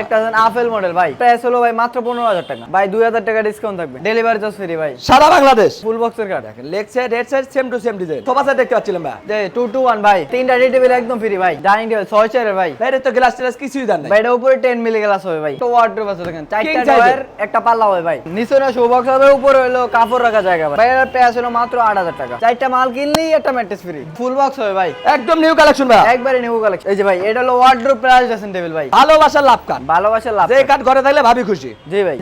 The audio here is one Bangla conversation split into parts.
একটা আপেল মডেল ভাই। প্রাইস হলো ভাই মাত্র পনেরো হাজার টাকা। ভাই দুই হাজার টাকা ডিসকাউন্ট থাকবে। ডেলিভারি চার্জ ফ্রি ভাই। সারা বাংলাদেশ। ফুল বক্সের card leg side head side same to same design sofa set দেখতে পাচ্ছিলাম ভাই। যে টু টু ওয়ান ভাই। তিনটা রেড টেবিল একদম ফ্রি ভাই। ডাইনিং টেবিল ছয় চেয়ারের ভাই। বাইরে তো গ্লাস টেলাস কিছুই দেন ভাই এটা উপরে টেন মিলি গ্লাস হবে ভাই। তো ওয়ার্ড্রোব আছে দেখেন চারটা size একটা পাল্লা হবে ভাই। নিচে না শো বক্স হবে উপরে হলো কাপড় রাখা জায়গা ভাই। এর প্রাইস হলো মাত্র আট হাজার টাকা। চারটা মাল কিনলেই একটা ম্যাট্রেস ফ্রি ফুল বক্স হবে ভাই। একদম নিউ কালেকশন ভাই। একবারে নিউ কালেকশন এই যে ভাই এটা হলো ড্রেসিং টেবিল ভাই। ভালোবাসার লাভ কান। ভালোবাসা লাভ যে কাঠ ঘরে থাকলে ভাবি খুশি। জি ভাই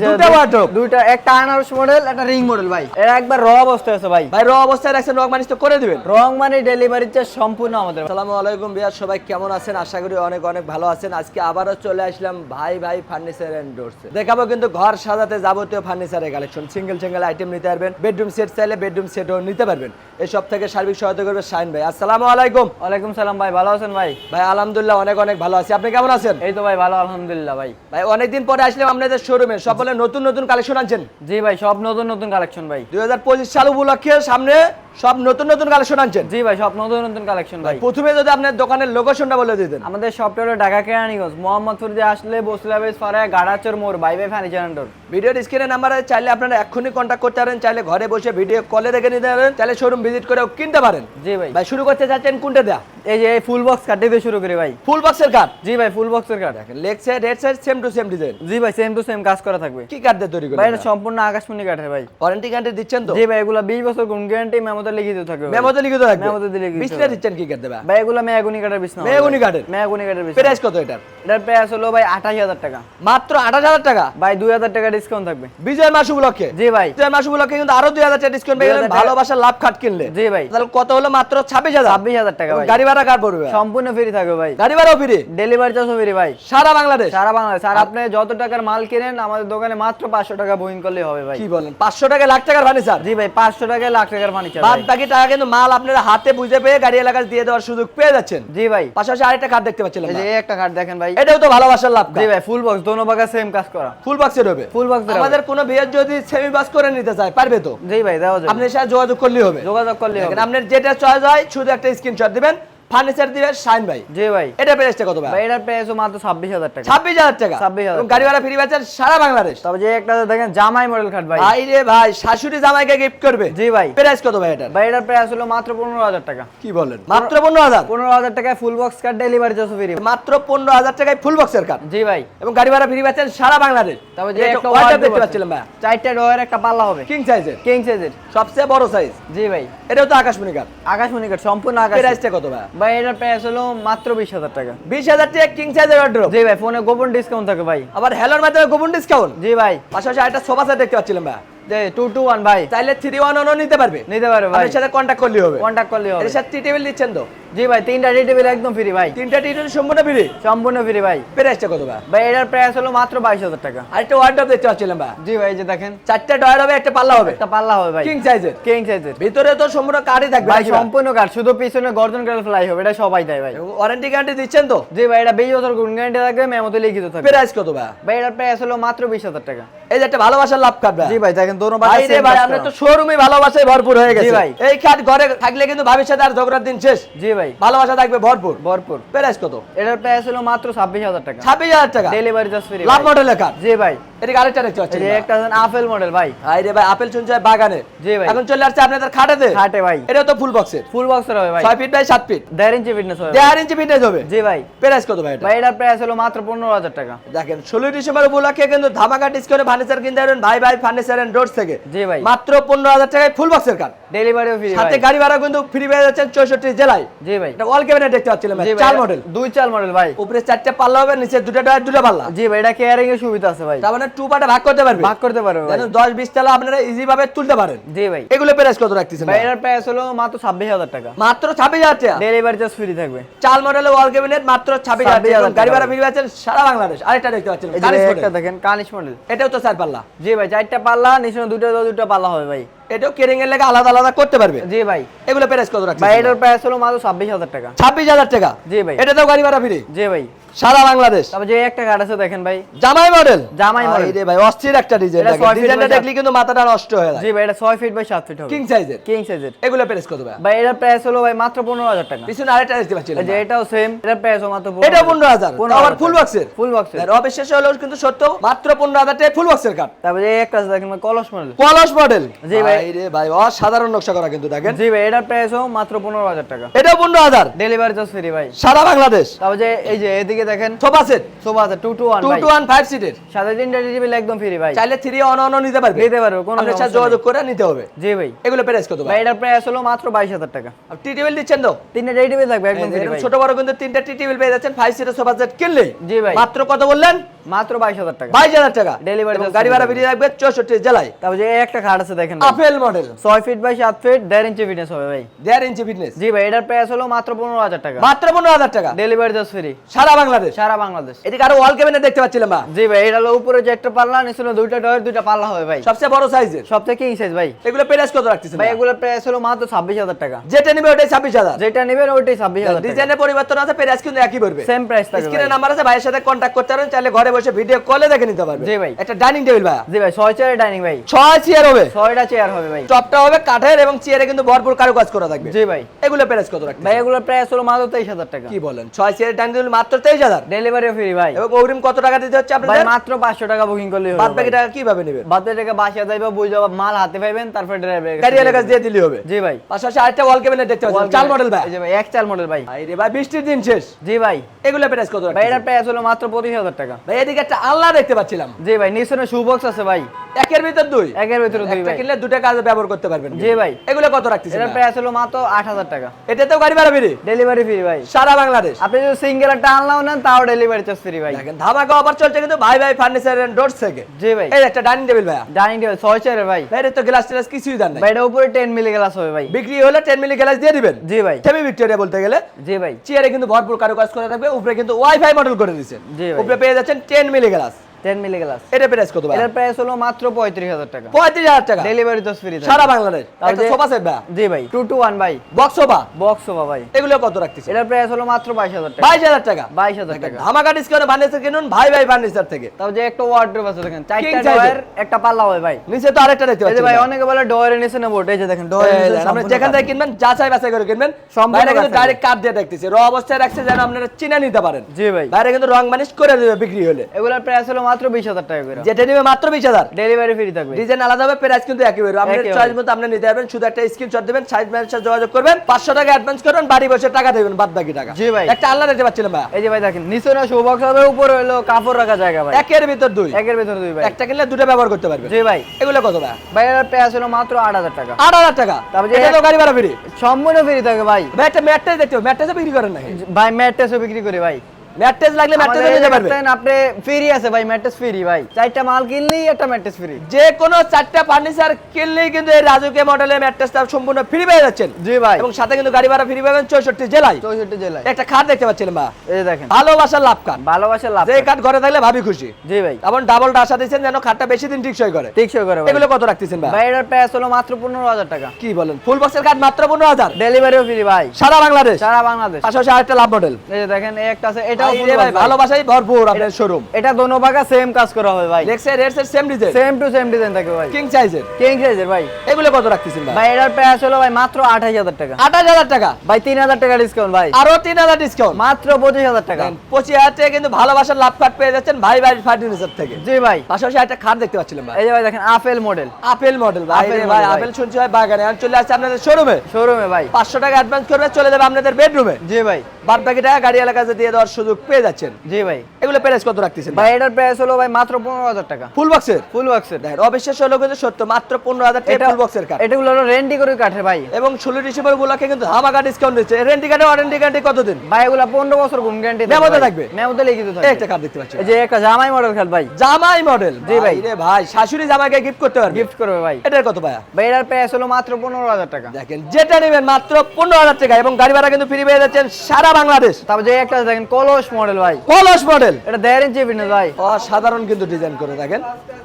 একটা আনারস মডেল একটা রিং মডেল ভাই। এটা একবার র অবস্থায় আছে ভাই। ভাই র অবস্থায় রাখছেন মানিস তো করে দিবেন। রং মানে ডেলিভারি চার্জ সম্পূর্ণ আমাদের। আসসালামু আলাইকুম বিয়ার সবাই কেমন আছেন? আশা করি অনেক অনেক ভালো আছেন। আজকে আবারও চলে আসলাম ভাই ভাই ফার্নিচার এন্ড ডোরসে দেখাবো কিন্তু ঘর সাজাতে যাবতীয় ফার্নিচারের কালেকশন সিঙ্গেল সিঙ্গেল আইটেম নিতে পারবেন। বেডরুম সেট চাইলে বেডরুম সেটও নিতে পারবেন। এই সব থেকে সার্বিক সহায়তা করবে শাইন ভাই। আসসালামু আলাইকুম। ওয়ালাইকুম সালাম ভাই ভালো আছেন ভাই? ভাই আলহামদুলিল্লাহ অনেক অনেক ভালো আছি। আপনি কেমন আছেন? এই তো ভাই ভালো আলহামদুলিল্লাহ। ভাই। ভাই অনেকদিন পরে আসলাম আপনাদের শোরুমে সকলে বলে নতুন নতুন কালেকশন আনছেন? জি ভাই সব নতুন নতুন কালেকশন ভাই। দুই হাজার পঁচিশ সাল উপলক্ষে সামনে সব নতুন নতুন কালেকশন আনছেন? জি ভাই সব নতুন নতুন কালেকশন ভাই। প্রথমে যদি আপনার দোকানের লোকেশনটা বলে দিতেন আমাদের শপটা হলো ঢাকা কেরানীগঞ্জ মোহাম্মদপুর দিয়ে আসলে বসলাবেজ পাড়ায় গাড়াচর মোড় ভাই ভাই ফার্নিচার ভিডিওর স্ক্রিনে নাম্বারে চাইলে আপনারা এক্ষুনি কন্ট্যাক্ট করতে পারেন চাইলে ঘরে বসে ভিডিও কলে দেখে নিতে পারেন চাইলে শোরুম ভিজিট করেও কিনতে পারেন। জি ভাই। ভাই শুরু করতে চাচ্ছেন কোনটা দেয়া? এই যে এই ফুল বক্স কাটতে দিয়ে শুরু করি ভাই। ফুল বক্সের কাট জি ভাই ফুল বক্সের কাট দেখেন leg side head side same to same design জি ভাই সেম টু সেম কাজ করা থাকবে। কি কাঠ দিয়ে তৈরি ভাই এটা সম্পূর্ণ আকাশমণি কাঠের ভাই। ওয়ারেন্টি গ্যারান্টি দিচ্ছেন তো? জি ভাই এগুলো বিশ বছর গুণ গ্যারান্টি মেমোতে লিখিত থাকবে। মেমোতে লিখিত থাকবে। মেমোতে লিখিত বিছনা। দিচ্ছেন কি কাঠ দেবা ভাই এগুলো মেয়াগুনি কাঠের বিছনা হবে। মেহগনি মেয়াগুনি কাঠের বিছনা। প্রাইস কত এটার? এটার প্রাইস হলো ভাই আঠাশ হাজার টাকা। মাত্র আঠাশ হাজার টাকা? ভাই দুই হাজার টাকা ডিসকাউন্ট থাকবে। বিজয় মাস উপলক্ষে জি ভাই। বিজয় মাস উপলক্ষে কিন্তু আরও দুই হাজার টাকা ডিসকাউন্ট পেয়ে গেলেন। 2000 ভালোবাসার লাভ খাট কিনলে। জি ভাই। তাহলে কত হলো? মাত্র ছাব্বিশ হাজার। ছাব্বিশ হাজার টাকা ভাই। গাড়ি ভাড়া কার পড়বে? সম্পূর্ণ ফ্রি থাকবে ভাই। গাড়ি ভাড়াও ফ্রি ডেলিভারি চার্জও ফ্রি ভাই। সারা বাংলাদেশ? সারা বাংলাদেশ। আর আপনি যত টাকার মাল কিনেন আমাদের দোকানে মাত্র পাঁচশো টাকা বুকিং করলেই হবে ভাই। কি বলেন? পাঁচশো টাকা লাখ টাকার ফার্নিচার জি ভাই পাঁচশো টাকায় লাখ টাকার ফার্নিচার বাদ বাকি টাকা কিন্তু মাল আপনারা হাতে বুঝে পেয়ে গাড়ি এলাকার দিয়ে দেওয়ার সুযোগ পেয়ে যাচ্ছেন। জি ভাই। পাশাপাশি আরেকটা কার্ড দেখতে পাচ্ছিলাম এই যে একটা কার্ড দেখেন ভাই। এটাও তো ভালোবাসার লাভ জি ভাই ফুল বক্স দোনো বাগা সেম কাজ করা। ফুল বক্সের হবে? ফুল বক্স আমাদের কোনো বিয়ের যদি সেমি বাস করে নিতে চায় পারবে তো? জি ভাই দেওয়া যাবে। আপনার সাথে যোগাযোগ করলেই হবে। যোগাযোগ করলেই হবে। আপনার যেটা চয়েস হয় শুধু একটা স্ক্রিনশট দিবেন। ফার্নিচার দিবে শাইন ভাই। জি ভাই। এটা প্রাইসটা কত ভাই? এটার প্রাইস মাত্র ছাব্বিশ হাজার টাকা। ছাব্বিশ হাজার টাকা। 26,000 এবং গাড়ি ভাড়া ফ্রি পাচ্ছেন সারা বাংলাদেশ। তবে যে একটা দেখেন জামাই মডেল খাট ভাই। ভাই রে ভাই শাশুড়ি জামাইকে গিফট করবে। জি ভাই। প্রাইস কত ভাই এটা ভাই এটার প্রাইস হলো মাত্র পনেরো হাজার টাকা। কি বলেন? মাত্র পনেরো হাজার? পনেরো হাজার টাকায় full box card delivery charge free মাত্র পনেরো হাজার টাকায় ফুল বক্সের কার্ড জি ভাই। এবং গাড়ি ভাড়া ফ্রি পাচ্ছেন সারা বাংলাদেশ। তবে যে একটা wardrobe দেখতে পাচ্ছিলাম ভাই। চারটা ডয়ের একটা পাল্লা হবে। কিং সাইজের কিং সাইজের সবচেয়ে বড় সাইজ জি ভাই। এটাও তো আকাশমণি কার্ড আকাশমণি কার্ড সম্পূর্ণ আকাশ। প্রাইসটা কত ভাই? ভাই এটার প্রাইস হলো মাত্র বিশ হাজার টাকা। বিশ হাজার টাকা কিং সাইজের অর্ডার জি ভাই ফোনে গোপন ডিসকাউন্ট থাকে ভাই। আবার হেলোর মাধ্যমে গোপন ডিসকাউন্ট জি ভাই। পাশাপাশি একটা সোফা সেট দেখতে পাচ্ছিলাম ভাই। টু টু ওয়ান ভাই চাইলে থ্রি ওয়ান ওয়ানও নিতে পারবে? নিতে পারবে ভাই সাথে কন্ট্যাক্ট করলেই হবে। কন্ট্যাক্ট করলে হবে। এর সাথে টি টেবিল দিচ্ছেন তো? জি ভাই তিনটা টেবিল একদম ফ্রি ভাই তিনটা টি টেবিল সম্পূর্ণ ফ্রি সম্পূর্ণ ফ্রি ভাই প্রাইসটা কত ভাই? ভাই এটার প্রাইস হলো মাত্র বাইশ হাজার টাকা। আরেকটা ওয়ার্ডরোব দেখতে পাচ্ছিলাম ভাই। জি ভাই যে দেখেন। চারটা ডয়ার হবে একটা পাল্লা হবে? একটা পাল্লা হবে ভাই। কিং সাইজের কিং সাইজের ভিতরে তো সম্পূর্ণ কার্ডই থাকবে ভাই সম্পূর্ণ কাঠ শুধু পিছনে গর্জন করে ফ্লাই হবে এটা সবাই দেয় ভাই। ওয়ারেন্টি গ্যারান্টি দিচ্ছেন তো? জি ভাই এটা বিশ বছর গুণ গ্যারান্টি থাকবে মেমোতে লিখিত থাকবে। প্রাইস কত ভাই? ভাই এটার প্রাইস হলো মাত্র বিশ হাজার টাকা। এই যে একটা ভালোবাসার লাভ ভাই। জি ভাই দেখেন দোনো ভাই রে ভাই আমরা তো শোরুমে ভালোবাসায় ভরপুর হয়ে গেছে। জি ভাই। এই কার্ড ঘরে থাকলে কিন্তু ভাবির সাথে আর ঝগড়ার দিন শেষ। জি ভাই। ভালোবাসা থাকবে ভরপুর। ভরপুর। প্রাইস কত? এটার প্রাইস হলো মাত্র ছাব্বিশ হাজার টাকা। ছাব্বিশ হাজার টাকা? ডেলিভারি চার্জ ফ্রি লাভ মডেলের কার্ড জি ভাই। এদিকে আরেকটা দেখতে পাচ্ছি এই একটা আছেন আপেল মডেল ভাই। ভাই রে ভাই আপেল শুনছে বাগানে। জি ভাই। এখন চলে আসছে আপনাদের খাটাতে খাটে ভাই। এটাও তো ফুল বক্সের ফুল বক্সের হবে ভাই। ছয় ফিট বাই সাত ফিট দেড় ইঞ্চি ফিটনেস হবে। দেড় ইঞ্চি ফিটনেস হবে। জি ভাই। প্রাইস কত ভাই এটা? ভাই এটার প্রাইস হলো মাত্র পনেরো হাজার টাকা। দেখেন ষোলো ডিসেম্বর উপলক্ষে কিন্তু ধামাকা ডিসকাউন্টে ফার্নিচার কিনতে পারবেন ভাই ভাই ফার্নিচার এন্ড রোডস থেকে। জি ভাই। মাত্র পনেরো হাজার টাকায় ফুল বক্সের কার্ড ডেলিভারিও ফ্রি সাথে গাড়ি ভাড়া কিন্তু ফ্রি পেয়ে যাচ্ছেন চৌষট্টি জেলায়। জি ভাই। এটা অল ক্যাবিনেট দেখতে পাচ্ছিলাম ভাই চার মডেল দুই চাল মডেল ভাই। উপরে চারটে পাল্লা হবে নিচে দুটো ডয়ার দুটো পাল্লা। জি ভাই এটা কেয়ারিং এর সুবিধা আছে ভাই। তার মানে টু পার্টে ভাগ করতে পারবে। ভাগ করতে পারবে ভাই। যেন দশ বিশ তালা আপনারা ইজি ভাবে তুলতে পারেন। জি ভাই। এগুলো প্রাইস কত রাখতেছেন ভাই এটার প্রাইস হলো মাত্র ছাব্বিশ হাজার টাকা। মাত্র ছাব্বিশ হাজার টাকা? ডেলিভারি চার্জ ফ্রি থাকবে। চাল মডেলের ওয়াল ক্যাবিনেট মাত্র ছাব্বিশ হাজার টাকা। গাড়ি ভাড়া ফ্রি পাচ্ছেন সারা বাংলাদেশ। আরেকটা দেখতে পাচ্ছেন model। একটা দেখেন কানিশ মডেল এটাও তো চার পাল্লা। জি ভাই চারটা পাল্লা নিচে দুটো দুটো পাল্লা হবে ভাই। এটাও কেরিং এর লেগে আলাদা আলাদা করতে পারবে? জি ভাই। এগুলো প্রাইস কত ভাই রাখছেন এটার প্রাইস হলো মাত্র ছাব্বিশ হাজার টাকা। ছাব্বিশ হাজার টাকা? জি ভাই। এটা তো গাড়ি ভাড়া ফ্রি? জি ভাই। সারা বাংলাদেশ। তারপর যে একটা কাঠ আছে দেখেন ভাই। জামাই মডেল জামাই model। রে ভাই অস্থির একটা ডিজাইন এটা ডিজাইনটা। দেখলে কিন্তু মাথাটা নষ্ট হয়ে যায়। জি ভাই এটা ছয় ফিট বাই সাত ফিট হবে। কিং সাইজের কিং সাইজের এগুলো প্রাইস কত ভাই? ভাই এটার প্রাইস হলো ভাই মাত্র পনেরো হাজার টাকা। পিছনে আরেকটা দেখতে পাচ্ছিলাম যে এটাও সেম এটার প্রাইস মাত্র এটা পনেরো হাজার। আবার ফুল বক্সের ফুল বক্সের অবিশ্বাস হলেও কিন্তু সত্য মাত্র পনেরো হাজার টাকা ফুল বক্সের কাঠ তারপরে এই একটা আছে দেখেন কলস মডেল পলাশ মডেল জি ভাই। রে ভাই অসাধারণ নকশা করা কিন্তু দেখেন। জি ভাই এটার প্রাইস মাত্র পনেরো হাজার টাকা। এটাও পনেরো হাজার। ডেলিভারি চার্জ ফ্রি ভাই। সারা বাংলাদেশ। তারপর যে এই যে এদিকে দেখেন। Sofa set? Sofa set two two two two সিটের সাথে তিনটা টেবিল একদম ফ্রি ভাই। চাইলে 3 অন অন নিতে পারবে। নিতে পারবে, কোনো আপনার সাথে যোগাযোগ করে নিতে হবে। জি ভাই। এগুলো প্রাইস কত ভাই? এটার প্রাইস হলো মাত্র বাইশ হাজার টাকা। টি টেবিল দিচ্ছেন তো? তিনটা টেবিল থাকবে একদম ফ্রি ভাই। ছোট বড় কিন্তু তিনটা টি টেবিল পেয়ে যাচ্ছেন ফাইভ সিটের সোফা সেট কিনলে জি ভাই। মাত্র কত বললেন? মাত্র বাইশ হাজার টাকা। বাইশ হাজার টাকা। Charge গাড়ি ভাড়া বেরিয়ে রাখবে চৌষট্টি জেলায়। যে একটা খাট আছে দেখেন আপেল মডেল ছয় ফিট বাই সাত ফিট দেড় ইঞ্চি ফিটনেস হবে ভাই। দেড় ইঞ্চি ফিটনেস জি ভাই এটার প্রাইস হলো মাত্র পনেরো হাজার টাকা। মাত্র পনেরো হাজার টাকা। ডেলিভারি চার্জ ফ্রি সারা বাংলাদেশ। সারা বাংলাদেশ। এদিকে আরও ওয়াল ক্যাবিনেট দেখতে পাচ্ছিলাম বা? জি ভাই এটা হলো উপরে যে একটা পাল্লা নিচে দুইটা ডয়ের দুইটা পাল্লা হবে ভাই। সবচেয়ে বড় সাইজের সবথেকে কিং সাইজ ভাই। এগুলো প্রাইস কত রাখতেছেন ভাই এগুলোর প্রাইস হলো মাত্র ছাব্বিশ হাজার টাকা। যেটা নিবে ওটাই ছাব্বিশ হাজার। যেটা নেবেন ওইটাই ছাব্বিশ হাজার ডিজাইনের পরিবর্তন আছে প্রাইস কিন্তু একই পড়বে সেম প্রাইস থাকবে স্ক্রিনে নাম্বার আছে ভাইয়ের সাথে কন্ট্যাক্ট করতে পারেন চাইলে ঘরে বসে ভিডিও কলে দেখে নিতে পারবে। জি ভাই। একটা ডাইনিং টেবিল ভাই জি ভাই ছয় চেয়ারের ডাইনিং ভাই। ছয় চেয়ার হবে। ছয়টা চেয়ার হবে ভাই। টপটা হবে কাঠের এবং চেয়ারে কিন্তু ভরপুর কারুকাজ করা থাকবে। জি ভাই। এগুলো প্রাইস কত রাখতে ভাই এগুলোর প্রাইস হলো মাত্র তেইশ হাজার টাকা। কি বলেন? ছয় চেয়ারের ডাইনিং টেবিল মাত্র তেইশ হাজার। ডেলিভারি ফ্রি ভাই। এবং অগ্রিম কত টাকা দিতে হচ্ছে আপনাদের? ভাই মাত্র পাঁচশো টাকা বুকিং করলেই হবে বাদ বাকি টাকা কীভাবে নেবেন? বাদের টাকা বাসা যাইবা বুঝ যাবা মাল হাতে পাইবেন তারপর ড্রাইভার গাড়ি এলাকা দিয়ে দিলে হবে। জি ভাই। পাশাপাশি আরেকটা ওয়াল ক্যাবিনেট দেখতে পাচ্ছেন। চাল মডেল ভাই যে ভাই এক চাল মডেল ভাই। ভাই ভাই বৃষ্টির দিন শেষ। জি ভাই। এগুলো প্রাইস কত ভাই? এটার প্রাইস হলো মাত্র পঁচিশ হাজার টাকা। ভাই এদিকে একটা আল্লাহ দেখতে পাচ্ছিলাম। জি ভাই নিচনে শু বক্স আছে ভাই। একের ভিতর দুই। একের ভিতরে দুই ভাই। কিনলে দুটা কাজে ব্যবহার করতে পারবেন জি ভাই। এগুলো কত রাখতেছেন প্রাইস হলো মাত্র আট হাজার টাকা। এটাতেও গাড়ি ভাড়া বেরিয়ে ডেলিভারি ফ্রি ভাই। সারা বাংলাদেশ? আপনি যদি সিঙ্গেল একটা আনলাও নেন তাও ডেলিভারি চার্জ ফ্রি ভাই। দেখেন ধামাকা অফার চলছে কিন্তু ভাই ভাই ফার্নিচার এন্ড ডোরস থেকে। জি ভাই। এই একটা ডাইনিং টেবিল ভাইয়া। ডাইনিং টেবিল ছয় চেয়ারের ভাই। ভাই এর তো গ্লাস টেলাস কিছুই দেন নাই। ভাই এটা উপরে টেন মিলি গ্লাস হবে ভাই। বিক্রি হলে টেন মিলি গ্লাস দিয়ে দিবেন। জি ভাই। সেমি ভিক্টোরিয়া বলতে গেলে। জি ভাই। চেয়ারে কিন্তু ভরপুর কারুকাজ করা থাকবে উপরে কিন্তু ওয়াইফাই মডেল করে দিয়েছেন। জি ভাই। উপরে পেয়ে যাচ্ছেন ten milli glass ten milli glass এটা প্রাইস কত ভাই? এটার প্রাইস হলো মাত্র পঁয়ত্রিশ হাজার টাকা। পঁয়ত্রিশ হাজার টাকা? ডেলিভারি চার্জ ফ্রি সারা বাংলাদেশ? একটা সোফা সেট ভাই? জি ভাই। টু টু ওয়ান ভাই। বক্স সোফা বক্স সোফা ভাই। এগুলো কত রাখতেছে এটার প্রাইস হলো মাত্র বাইশ হাজার টাকা। বাইশ হাজার টাকা? বাইশ হাজার টাকা। ধামাকা ডিসকাউন্ট ফার্নিচার কিনুন ভাই ভাই ফার্নিচার থেকে। তাও যে একটা ওয়ার্ড্রোব আছে দেখেন চারটা ডয়ের একটা পাল্লা হয় ভাই। নিচে তো আরেকটা দেখতে এই যে পাচ্ছি ভাই অনেকে বলে ডয়ের নিচে নেব এই যে দেখেন ডয়ের এই নিচে দেখেন, আপনি যেখান থেকে। কিনবেন যাচাই বাছাই করে কিনবেন। বাইরে কিন্তু ডাইরেক্ট কাঠ দিয়ে দেখতেছে। র অবস্থায় রাখছে যেন আপনারা চিনে নিতে পারেন। জি ভাই। বাইরে কিন্তু রং মানিশ করে দেবে বিক্রি হলে। এগুলোর প্রাইস হলো মাত্র বিশ হাজার টাকা করে। যেটা নিবে মাত্র বিশ হাজার? ডেলিভারি ফ্রি থাকবে। ডিজাইন আলাদা হবে প্রাইস কিন্তু একই হবে আপনার চয়েস মতো আপনি নিতে পারবেন শুধু একটা স্ক্রিনশট দিবেন সাইজ ম্যানেজার সাথে যোগাযোগ করবেন পাঁচশো টাকা অ্যাডভান্স করবেন বাড়ি বসে টাকা দেবেন বাদ বাকি টাকা। জি ভাই। একটা আল্লাহ দেখতে পাচ্ছিলাম ভাই এই যে ভাই দেখেন নিচে না শো বক্স হবে উপরে হলো কাপড় রাখা জায়গা ভাই। একের ভিতর দুই। একের ভিতরে দুই ভাই। একটা কিনলে দুটো ব্যবহার করতে পারবেন। জি ভাই। এগুলো কত ভাই ভাই এর প্রাইস হলো মাত্র আট হাজার টাকা। আট হাজার টাকা। তারপর এটা তো গাড়ি ভাড়া ফ্রি সম্পূর্ণ ফ্রি থাকে ভাই। ভাই একটা ম্যাট্রেস দেখতে ম্যাট্রেসও বিক্রি করেন নাকি? ভাই ম্যাট্রেসও বিক্রি করি ভাই। ম্যাট্রেস লাগলে ম্যাট্রেস নিতে পারবে দেখতেন আপনি ফ্রি আছে ভাই ম্যাট্রেস ফ্রি ভাই। চারটা মাল কিনলেই একটা ম্যাট্রেস ফ্রি যে কোনো চারটা ফার্নিচার কিনলেই কিন্তু এই রাজুকে মডেলের ম্যাট্রেসটা সম্পূর্ণ ফ্রি পেয়ে যাচ্ছেন। জি ভাই। এবং সাথে কিন্তু গাড়ি ভাড়া ফ্রি পাবেন চৌষট্টি জেলায়। চৌষট্টি জেলায়। একটা খাট দেখতে পাচ্ছিলেন বা? এই দেখেন। ভালোবাসার লাভ কাঠ ভালোবাসার লাভ যে কাঠ ঘরে থাকলে ভাবি খুশি। জি ভাই। এবং ডাবলটা আশা দিচ্ছেন যেন খাটটা বেশি দিন টিকসই করে। টিকসই করে এগুলো কত রাখতেছেন ভাই ভাই এটার প্রাইস হলো মাত্র পনেরো হাজার টাকা। কি বলেন? ফুল বক্সের কাঠ মাত্র পনেরো হাজার। ডেলিভারিও ফ্রি ভাই। সারা বাংলাদেশ। সারা বাংলাদেশ। পাশাপাশি আরেকটা লাভ মডেল এই দেখেন এই একটা আছে এটাও রে ভাই ভালোবাসাই ভরপুর আপনার শোরুম এটা দোনো ভাগা সেম কাজ করা হবে ভাই। Same design same to same design থাকবে ভাই। কিং সাইজের কিং সাইজের ভাই। এগুলো কত রাখতেছেন ভাই? ভাই এটার প্রাইস হলো ভাই মাত্র টাকা। টাকা? ভাই তিন হাজার টাকা ডিসকাউন্ট ভাই। আরও তিন হাজার ডিসকাউন্ট মাত্র পঁচিশ হাজার টাকা। পঁচিশ হাজার টাকা কিন্তু ভালোবাসার লাভ কার্ড পেয়ে যাচ্ছেন ভাই ভাই ফার্নিচার থেকে। জি ভাই। পাশাপাশি একটা খাট দেখতে পাচ্ছিলাম ভাই। এই যে ভাই দেখেন আপেল মডেল আপেল মডেল ভাই ভাই। আপেল শুনছি ভাই বাগানে এখন চলে আসছে আপনাদের শোরুমে শোরুমে ভাই। পাঁচশো টাকা অ্যাডভান্স করবে চলে যাবে আপনাদের বেডরুমে জি ভাই। বাদ বাকি টাকা গাড়ি এলাকাতে দিয়ে দেওয়ার সুযোগ পেয়ে যাচ্ছেন। জি ভাই। এগুলো প্রাইস কত রাখতেছেন? ভাই এটার প্রাইস হলো ভাই মাত্র পনেরো হাজার টাকা। ফুল বক্সের ফুল বক্সের দেখেন সত্য মাত্র পনেরো হাজার টাকা ফুল বক্সের কাঠ হলো রেন্টি করে কাঠে ভাই। এবং ষোলো ডিসেম্বর গুলোকে কিন্তু ধামাকা ডিসকাউন্ট দিচ্ছে রেন্টি কার্ডে ওয়ারেন্টি গ্যারান্টি কতদিন? ভাই এগুলা পনেরো বছর গ্যারান্টি মেমোতে থাকবে? মেমোতে লিখিত এই থাকবে একটা কার্ড দেখতে পাচ্ছি। যে একটা জামাই মডেল ভাই। জামাই মডেল জি ভাই। রে ভাই শাশুড়ি জামাইকে গিফট করতে পারবে? গিফট করবে ভাই। এটার কত ভাইয়া? ভাই এটার প্রাইস হলো মাত্র পনেরো হাজার টাকা। দেখেন যেটা নেবেন মাত্র পনেরো হাজার টাকা এবং গাড়ি ভাড়া কিন্তু ফ্রি পেয়ে যাচ্ছেন সারা বাংলাদেশ। তারপর যে একটা দেখেন কলস মডেল ভাই। কলস মডেল এটা দেড় ইঞ্চি ফিটনেস ভাই। অসাধারণ কিন্তু ডিজাইন করে দেখেন।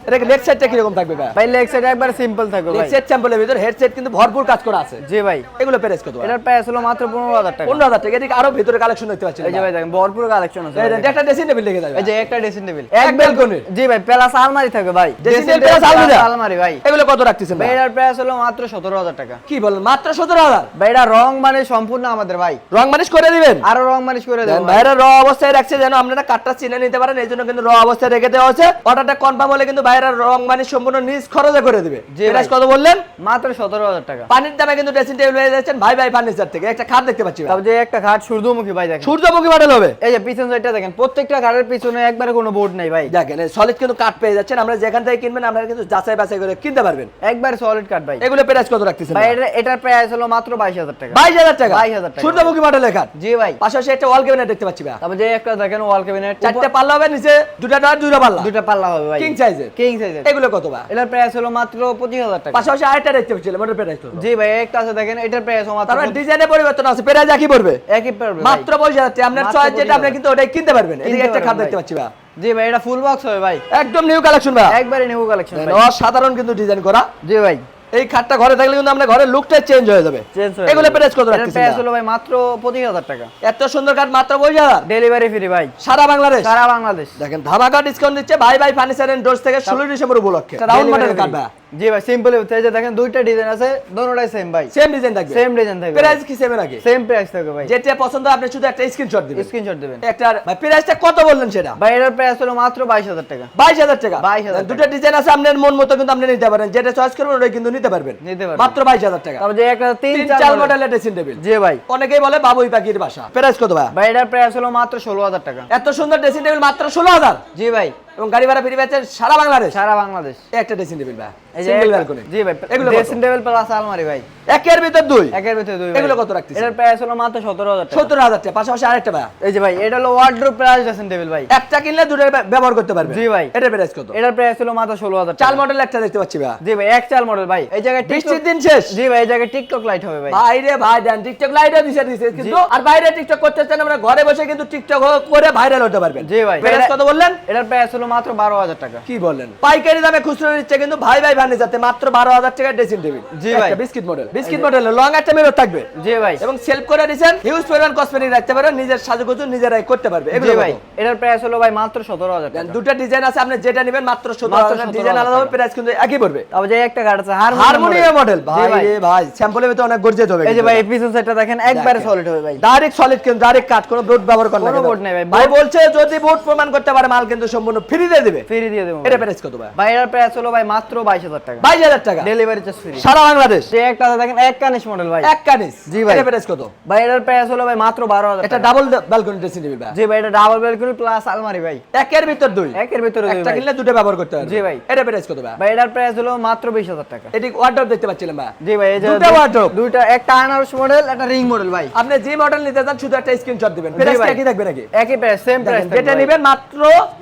এটা লেগ সাইডটা কীরকম থাকবে ভাই? ভাই লেগ সাইড একবার সিম্পল থাকবে ভাই। সাইড স্যাম্পলের ভিতর হেডসেট কিন্তু ভরপুর কাজ করা আছে। জি ভাই। এগুলো প্রাইস কত এটার প্রাইস হলো মাত্র পনেরো হাজার টাকা। পনেরো হাজার টাকা। এদিকে আরও ভিতরে কালেকশন দেখতে পাচ্ছি এই যে ভাই। দেখেন ভরপুর কালেকশন আছে এই যে একটা ড্রেসিং টেবিল লেগে যাবে এই যে একটা ড্রেসিং টেবিল এক balcony? জি ভাই প্লাস আলমারি থাকবে ভাই। Table plus table আলমিরা? আলমারি ভাই। এগুলো কত রাখতেছেন ভাই? এটার প্রাইস হলো মাত্র সতেরো হাজার টাকা। কি বলেন মাত্র সতেরো হাজার? ভাই এটা রং মানে সম্পূর্ণ আমাদের ভাই। রং মানিশ করে দিবেন? আরও রং মালিশ করে দেবো ভাই। ভাইরা র অবস্থায় রাখছে যেন আপনারা কাঠটা চিনে নিতে পারেন এই জন্য কিন্তু র অবস্থায় রেখে দেওয়া হচ্ছে অর্ডারটা কনফার্ম হলে কিন্তু ভাইরা রং মানিশ সম্পূর্ণ নিজ খরচে করে দিবে। প্রাইস কত বললেন? মাত্র সতেরো হাজার টাকা। পানির দামে কিন্তু ড্রেসিং টেবিল হয়ে যাচ্ছেন ভাই ভাই ফার্নিচার থেকে। একটা খাট দেখতে পাচ্ছি। তারপর যে একটা খাট সূর্যমুখী ভাই দেখেন। সূর্যমুখী মডেল হবে। এই যে পিছন সাইডটা দেখেন প্রত্যেকটা খাটের পিছনে একবারে কোনো বোর্ড নাই ভাই। দেখেন সলিড কিন্তু কাঠ পেয়ে যাচ্ছেন। আমরা যেখান থেকে কিনবেন আপনারা কিন্তু যাচাই বাছাই করে কিনতে পারবেন। একবার সলিড কাট ভাই। এগুলো প্রাইস কত রাখতেছেন ভাই এটা এটার প্রাইস হলো মাত্র বাইশ হাজার টাকা। বাইশ হাজার টাকা? 22,000 টাকা। সূর্যমুখী মডেলের খাট? জি ভাই। পাশাপাশি একটা ওয়াল ক্যাবিনেট দেখতে পাচ্ছি ভাই। যে একটা দেখেন ওয়াল ক্যাবিনেট চারটে পাল্লা হবে নিচে দুটা ডয়ার দুটা পাল্লা। দুটা পাল্লা হবে ভাই। কিং কিং এগুলো কত ভাই এটার প্রাইস হলো মাত্র পঁচিশ হাজার টাকা। পাশাপাশি আরেকটা দেখতে প্রাইস কত? জি ভাই একটা আছে দেখেন এটার প্রাইস মাত্র তারপরে ডিজাইনে পরিবর্তন আছে প্রাইস একই পড়বে? একই পড়বে মাত্র পয়সা যাচ্ছে আপনার চয়েস যেটা আপনি কিন্তু ওটাই কিনতে পারবেন। এদিকে একটা খাট দেখতে পাচ্ছি ভাই জি ভাই এটা ফুল বক্স হবে ভাই। একদম নিউ কালেকশন ভাই একবারে নিউ কালেকশন ভাই। অসাধারণ কিন্তু ডিজাইন করা। জি ভাই। এই খাটটা ঘরে থাকলে কিন্তু আমরা ঘরের লুকটা চেঞ্জ হয়ে যাবে। চেঞ্জ এগুলো প্রাইস কত রাখতেছেন প্রাইস হলো ভাই মাত্র পঁচিশ হাজার টাকা। এত সুন্দর কাঠ মাত্র পয়সা হাজার? ডেলিভারি ফ্রি ভাই। সারা বাংলাদেশ? সারা বাংলাদেশ। দেখেন ধামাকা ডিসকাউন্ট দিচ্ছে ভাই ভাই ফার্নিচার এন্ড ডোরস থেকে ষোলো ডিসেম্বর উপলক্ষে। Round model. কাঠ ভাই জি ভাই সিম্পল যে দেখেন দুইটা ডিজাইন আছে দোনোটাই সেম ভাই। সেম ডিজাইন থাকবে। সেম ডিজাইন থাকবে প্রাইস কি সেম নাকি সেম প্রাইস থাকবে ভাই। যেটা পছন্দ আপনি শুধু একটা স্ক্রিনশট দিবেন। স্ক্রিনশট দিবেন। একটা ভাই প্রাইসটা কত বললেন সেটা? ভাই এটার প্রাইস হলো মাত্র বাইশ হাজার টাকা। বাইশ হাজার টাকা? 22,000 টাকা। দুটো ডিজাইন আছে আপনার মন মতো কিন্তু আপনি নিতে পারেন। যেটা চয়েস করবেন ওটাই কিন্তু নিতে পারবেন। নিতে পারবেন। মাত্র বাইশ হাজার টাকা। তারপর যে একটা তিন চার মডেলের ড্রেসিং টেবিল জি ভাই। অনেকেই বলে বাবুই পাখির বাসা। প্রাইস কত ভাই? ভাই এটার প্রাইস হলো মাত্র ষোলো হাজার টাকা। এত সুন্দর ড্রেসিং টেবিল মাত্র ষোলো হাজার? জি ভাই। এবং গাড়ি ভাড়া ফ্রি পাচ্ছেন সারা বাংলাদেশ। সারা বাংলাদেশ। একটা ড্রেসিং টেবিল ভাই। সিঙ্গেল ব্যালকনি জি ভাই এগুলো ড্রেসিং টেবিল প্লাস আলমারি ভাই। একের ভিতর দুই। একের ভিতরে দুই এগুলো। কত রাখতেছেন? এটার প্রাইস হলো মাত্র সতেরো হাজার টাকা। সত্তর হাজার টাকা পাশাপাশি আরেকটা ভাই। এই যে ভাই এটা হলো প্লাস ড্রেসিং টেবিল ভাই। একটা কিনলে দুটো ব্যবহার করতে পারবে। জি ভাই। এটা প্রাইস কত? এটার প্রাইস হলো মাত্র ষোলো হাজার চাল মডেল একটা দেখতে পাচ্ছি ভাই। জি ভাই এক চাল মডেল ভাই। এই জায়গায় বৃষ্টির TikTok- দিন শেষ। জি ভাই এই জায়গায় টিকটক লাইট হবে ভাই। বাইরে ভাই দেন টিকটক লাইটও দিছে দিছে। কিন্তু আর বাইরে টিকটক করতে চান আমরা ঘরে বসে কিন্তু টিকটক করে ভাইরাল হতে পারবেন। জি ভাই। প্রাইস কত বললেন? এটার প্রাইস হলো মাত্র বারো হাজার টাকা। কি বললেন পাইকারি দামে খুচরো নিচ্ছে কিন্তু ভাই ভাই ভান্ডি যাতে মাত্র বারো হাজার টাকা ড্রেসিং টেবিল জি ভাই। Biscuit model biscuit model long একটা থাকবে। জি ভাই। এবং সেলফ করে হিউজ পরিমাণ কসমেটিক রাখতে পারেন নিজের সাজুগুজু নিজেরাই করতে পারবে এগুলো ভাই এটার প্রাইস হলো ভাই মাত্র সতেরো হাজার টাকা। দুটো ডিজাইন আছে আপনি যেটা নেবেন মাত্র সতেরো মাত্র 17,000 ডিজাইন আলাদা হবে প্রাইস কিন্তু একই পড়বে। তারপর যে একটা গাড়ি আছে হারমোনিয়াম মডেল ভাই। রে ভাই স্যাম্পলের ভিতরে অনেক গর্জিত হবে এই যে ভাই পিছন সাইডটা দেখেন একবারে সলিড হবে ভাই। ডাইরেক্ট সলিড কিন্তু ডাইরেক্ট কাট কোনো বোর্ড ব্যবহার করেন না। নেই ভাই। ভাই বলছে যদি বোর্ড প্রমাণ করতে পারে মাল কিন্তু সম্পূর্ণ ফ্রি দিয়ে দিবে। ফ্রি দিয়ে দেবো এটা প্রাইস কত ভাই? ভাই এটার প্রাইস হলো ভাই মাত্র বাইশ হাজার টাকা। বাইশ হাজার টাকা। ডেলিভারি চার্জ ফ্রি সারা বাংলাদেশ। যে একটা দেখেন এক কানিশ মডেল ভাই। এক কানিস? জি ভাই। এটা প্রাইস কত? ভাই এটার প্রাইস হলো ভাই মাত্র বারো হাজার এটা ডাবল ব্যালকনি ড্রেসিং টেবিল ভাই। জি ভাই এটা ডাবল ব্যালকনি প্লাস আলমারি ভাই। একের ভিতর দুই। একের ভিতরে দুই একটা কিনলে দুটো ব্যবহার করতে পারবে জি ভাই। এটা প্রাইস কত ভাই? ভাই এটার প্রাইস হলো মাত্র বিশ হাজার টাকা। এটি ওয়ার্ডরোব দেখতে পাচ্ছিলাম ভাই। জি ভাই এই যে দুটো wardrobe। দুইটা একটা আনারস মডেল একটা রিং মডেল ভাই। আপনি যে মডেল নিতে চান শুধু একটা স্ক্রিনশট দিবেন। প্রাইস একই থাকবে নাকি? একই প্রাইস সেম প্রাইস যেটা নেবেন মাত্র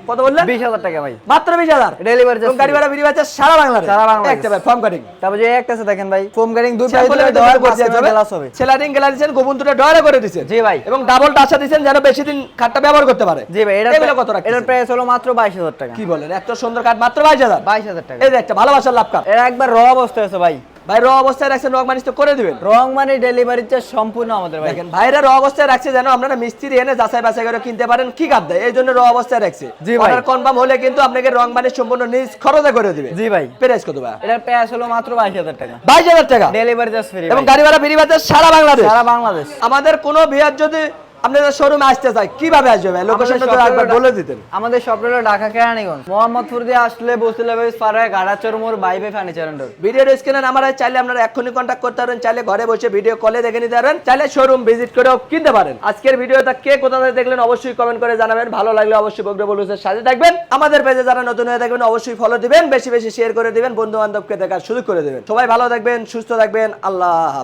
কত বললেন? বিশ হাজার টাকা ভাই। মাত্র বিশ হাজার। ডেলিভারি এবং গাড়ি ভাড়া ফ্রি আছে সারা বাংলাদেশ। সারা বাংলাদেশ। একটা ভাই ফর্ম কাটিং তারপর যে একটা আছে দেখেন ভাই। ফোম গাড়িং দুই সেলারিং দিয়েছেন গোবন দুটো ডয়ারে করে দিয়েছেন জি ভাই। এবং ডাবল টাচা দিয়েছেন যেন বেশি দিন খাটটা ব্যবহার করতে পারে। জি ভাই এটা এগুলো কত রাখছেন? এটার প্রাইস হলো মাত্র বাইশ হাজার টাকা। কি বলেন এত সুন্দর কাঠ মাত্র বাইশ হাজার? বাইশ হাজার টাকা। এই যে একটা ভালোবাসার লাভ কাঠ এটা একবার র অবস্থায় আছে ভাই। ভাই র অবস্থায় রাখছেন রং তো করে দিবেন। রং মানে ডেলিভারি চার্জ সম্পূর্ণ আমাদের ভাই। দেখেন ভাইরা র অবস্থায় রাখছে যেন আপনারা মিস্ত্রি এনে যাচাই বাছাই করে কিনতে পারেন কি কাঠ দেয়? এই জন্য র অবস্থায় রাখছে। জি ভাই। অর্ডার কনফার্ম হলে কিন্তু আপনাকে রং মানিস সম্পূর্ণ নিজ খরচে করে দিবে। জি ভাই। প্রাইস কত ভাই? এটার প্রাইস হলো মাত্র বাইশ হাজার টাকা। বাইশ হাজার টাকা? ডেলিভারি চার্জ ফ্রি এবং গাড়ি ভাড়া ফ্রি পাচ্ছে সারা বাংলাদেশ। সারা বাংলাদেশ। আমাদের কোনো বিয়ার যদি আপনাদের শোরুমে আসতে চাই কীভাবে আসবে ভাই? লোকেশনটা তো একবার বলে দিতেন। আমাদের শপ হলো ঢাকা কেরানীগঞ্জ। মোহাম্মদপুর দিয়ে আসলে বসিলা বেস পাড়ায় গাড়াচর মোড় বাইবে ফার্নিচার এন্ড ভিডিওর স্ক্রিনে নাম্বার আছে চাইলে আপনারা এক্ষুনি কন্ট্যাক্ট করতে পারেন চাইলে ঘরে বসে ভিডিও কলে দেখে নিতে পারেন চাইলে শোরুম ভিজিট করেও কিনতে পারেন। আজকের ভিডিওটা কে কোথা থেকে দেখলেন অবশ্যই কমেন্ট করে জানাবেন। ভালো লাগলে অবশ্যই বগ্র বলুসের সাথে থাকবেন। আমাদের পেজে যারা নতুন হয়ে থাকবেন অবশ্যই ফলো দিবেন বেশি বেশি শেয়ার করে দিবেন বন্ধু বান্ধবকে দেখার সুযোগ করে দিবেন। সবাই ভালো থাকবেন সুস্থ থাকবেন আল্লাহ